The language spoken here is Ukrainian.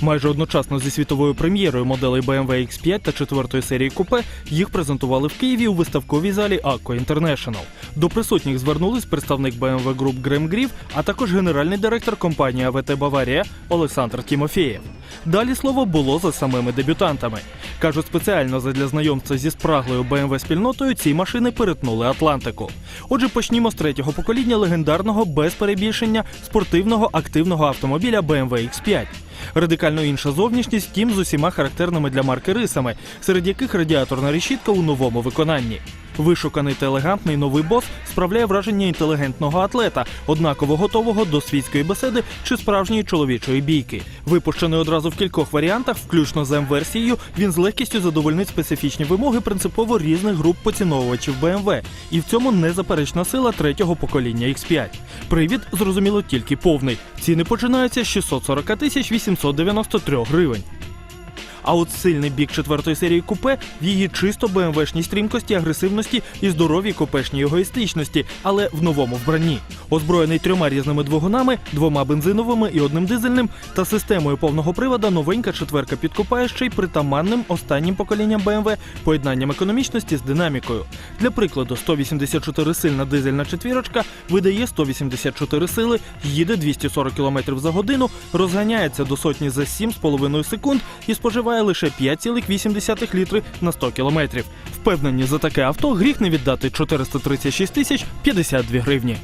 Майже одночасно зі світовою прем'єрою моделей BMW X5 та четвертої серії купе їх презентували в Києві у виставковій залі Акко International. До присутніх звернулись представник BMW Group Грем Грів, а також генеральний директор компанії АВТ Баварія Олександр Тімофєєв. Далі слово було за самими дебютантами. Кажуть, спеціально задля знайомства зі спраглою BMW спільнотою ці машини перетнули Атлантику. Отже, почнімо з третього покоління легендарного без перебільшення спортивного активного автомобіля BMW X5. Радикально інша зовнішність, втім з усіма характерними для марки рисами, серед яких радіаторна решітка у новому виконанні. Вишуканий та елегантний новий бос справляє враження інтелігентного атлета, однаково готового до світської беседи чи справжньої чоловічої бійки. Випущений одразу в кількох варіантах, включно з М-версією, він з легкістю задовольнить специфічні вимоги принципово різних груп поціновувачів BMW. І в цьому незаперечна сила третього покоління X5. Привід, зрозуміло, тільки повний. Ціни починаються з 640 тисяч 893 гривень. А от сильний бік четвертої серії купе в її чисто БМВшній стрімкості, агресивності і здоровій купешній егоїстичності, але в новому вбранні. Озброєний трьома різними двигунами, двома бензиновими і одним дизельним, та системою повного привода новенька четверка підкупає ще й притаманним останнім поколінням BMW поєднанням економічності з динамікою. Для прикладу, 184 сильна дизельна четвірочка видає 184 сили, їде 240 км за годину, розганяється до сотні за 7,5 секунд і споживає лише 5,8 літри на 100 кілометрів. Впевнені, за таке авто гріх не віддати 436 тисяч 52 гривні.